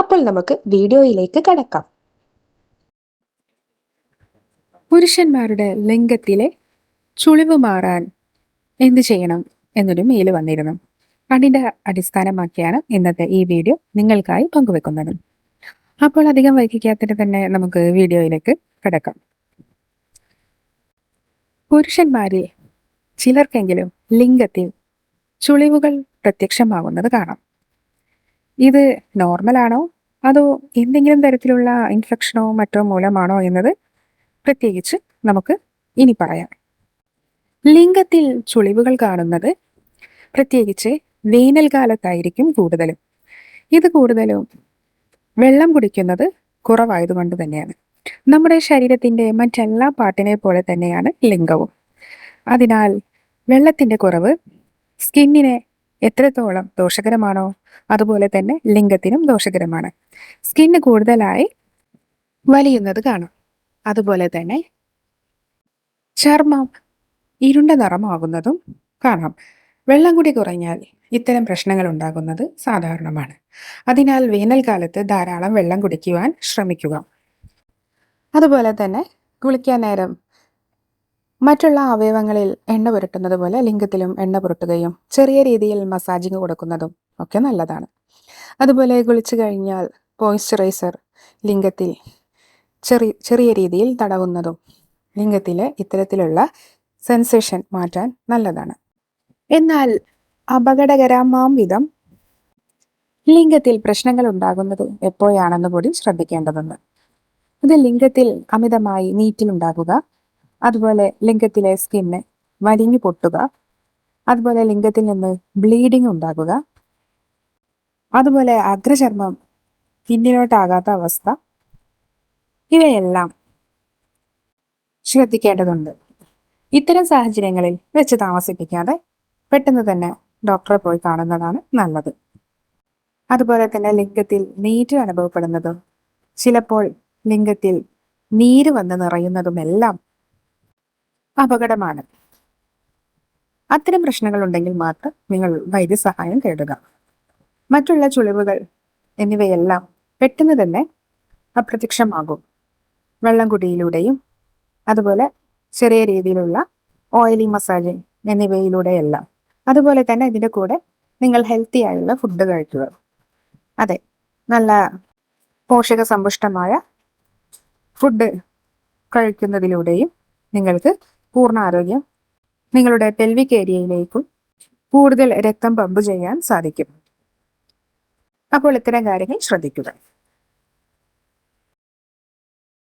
അപ്പോൾ നമുക്ക് വീഡിയോയിലേക്ക് കടക്കാം. പുരുഷന്മാരുടെ ലിംഗത്തിലെ ചുളിവ് മാറാൻ എന്ത് ചെയ്യണം എന്നൊരു മെയിൽ വന്നിരുന്നു. അതിന്റെ അടിസ്ഥാനമാക്കിയാണ് ഇന്നത്തെ ഈ വീഡിയോ നിങ്ങൾക്കായി പങ്കുവെക്കുന്നത്. അപ്പോൾ അധികം വൈകിക്കാത്തിട്ട് തന്നെ നമുക്ക് വീഡിയോയിലേക്ക് കിടക്കാം. പുരുഷന്മാരിൽ ചിലർക്കെങ്കിലും ലിംഗത്തിൽ ചുളിവുകൾ പ്രത്യക്ഷമാകുന്നത് കാണാം. ഇത് നോർമലാണോ അതോ എന്തെങ്കിലും തരത്തിലുള്ള ഇൻഫെക്ഷനോ മറ്റോ മൂലമാണോ എന്നത് പ്രത്യേകിച്ച് നമുക്ക് ഇനി പറയാം. ലിംഗത്തിൽ ചുളിവുകൾ കാണുന്നത് പ്രത്യേകിച്ച് വേനൽക്കാലത്തായിരിക്കും കൂടുതലും. ഇത് കൂടുതലും വെള്ളം കുടിക്കുന്നത് കുറവായതുകൊണ്ട് തന്നെയാണ്. നമ്മുടെ ശരീരത്തിന്റെ മറ്റെല്ലാ പാട്ടിനെ പോലെ തന്നെയാണ് ലിംഗവും. അതിനാൽ വെള്ളത്തിന്റെ കുറവ് സ്കിന്നിനെ എത്രത്തോളം ദോഷകരമാണോ അതുപോലെ തന്നെ ലിംഗത്തിനും ദോഷകരമാണ്. സ്കിന്ന് കൂടുതലായി വലിയുന്നത് കാണാം. അതുപോലെ തന്നെ ചർമ്മം ഇരുണ്ട നിറമാകുന്നതും കാണാം. വെള്ളം കൂടി കുറഞ്ഞാൽ ഇത്തരം പ്രശ്നങ്ങൾ ഉണ്ടാകുന്നത് സാധാരണമാണ്. അതിനാൽ വേനൽക്കാലത്ത് ധാരാളം വെള്ളം കുടിക്കുവാൻ ശ്രമിക്കുക. അതുപോലെ തന്നെ കുളിക്കാൻ നേരം മറ്റുള്ള അവയവങ്ങളിൽ എണ്ണ പുരട്ടുന്നത് പോലെ ലിംഗത്തിലും എണ്ണ പുരട്ടുകയും ചെറിയ രീതിയിൽ മസാജിങ് കൊടുക്കുന്നതും ഒക്കെ നല്ലതാണ്. അതുപോലെ കുളിച്ചു കഴിഞ്ഞാൽ മോയ്സ്ചറൈസർ ലിംഗത്തിൽ ചെറി ചെറിയ രീതിയിൽ തടവുന്നതും ലിംഗത്തിലെ ഇത്തരത്തിലുള്ള സെൻസേഷൻ മാറ്റാൻ നല്ലതാണ്. എന്നാൽ അപകടകരമാം വിധം ലിംഗത്തിൽ പ്രശ്നങ്ങൾ ഉണ്ടാകുന്നത് എപ്പോഴാണെന്ന് കൂടി ശ്രദ്ധിക്കേണ്ടതുണ്ട്. ഇത് ലിംഗത്തിൽ അമിതമായി നീറ്റിലുണ്ടാകുക അതുപോലെ ലിംഗത്തിലെ സ്കിന്ന് വലിഞ്ഞു പൊട്ടുക. അതുപോലെ ലിംഗത്തിൽ നിന്ന് ബ്ലീഡിംഗ് ഉണ്ടാകുക. അതുപോലെ അഗ്രചർമ്മം പിന്നിലോട്ടാകാത്ത അവസ്ഥ. ഇവയെല്ലാം ശ്രദ്ധിക്കേണ്ടതുണ്ട്. ഇത്തരം സാഹചര്യങ്ങളിൽ വെച്ച് താമസിപ്പിക്കാതെ പെട്ടെന്ന് തന്നെ ഡോക്ടറെ പോയി കാണുന്നതാണ് നല്ലത്. അതുപോലെ തന്നെ ലിംഗത്തിൽ നീറ്റ് അനുഭവപ്പെടുന്നതും ചിലപ്പോൾ ലിംഗത്തിൽ നീര് വന്ന് നിറയുന്നതുമെല്ലാം അപകടമാണ്. അത്തരം പ്രശ്നങ്ങൾ ഉണ്ടെങ്കിൽ മാത്രം നിങ്ങൾ വൈദ്യസഹായം തേടുക. മറ്റുള്ള ചുളിവുകൾ എന്നിവയെല്ലാം പെട്ടെന്ന് തന്നെ അപ്രത്യക്ഷമാകും. വെള്ളം കുടിയിലൂടെയും അതുപോലെ ചെറിയ രീതിയിലുള്ള ഓയിലി മസാജിങ് എന്നിവയിലൂടെയെല്ലാം. അതുപോലെ തന്നെ ഇതിന്റെ കൂടെ നിങ്ങൾ ഹെൽത്തി ആയുള്ള ഫുഡ് കഴിക്കുക. അതെ നല്ല പോഷക സമ്പുഷ്ടമായ ഫുഡ് കഴിക്കുന്നതിലൂടെയും നിങ്ങൾക്ക് പൂർണ ആരോഗ്യം നിങ്ങളുടെ പെൽവിക് ഏരിയയിലേക്കും കൂടുതൽ രക്തം പമ്പ് ചെയ്യാൻ സാധിക്കും. അപ്പോൾ ഇത്തരം കാര്യങ്ങൾ ശ്രദ്ധിക്കുക.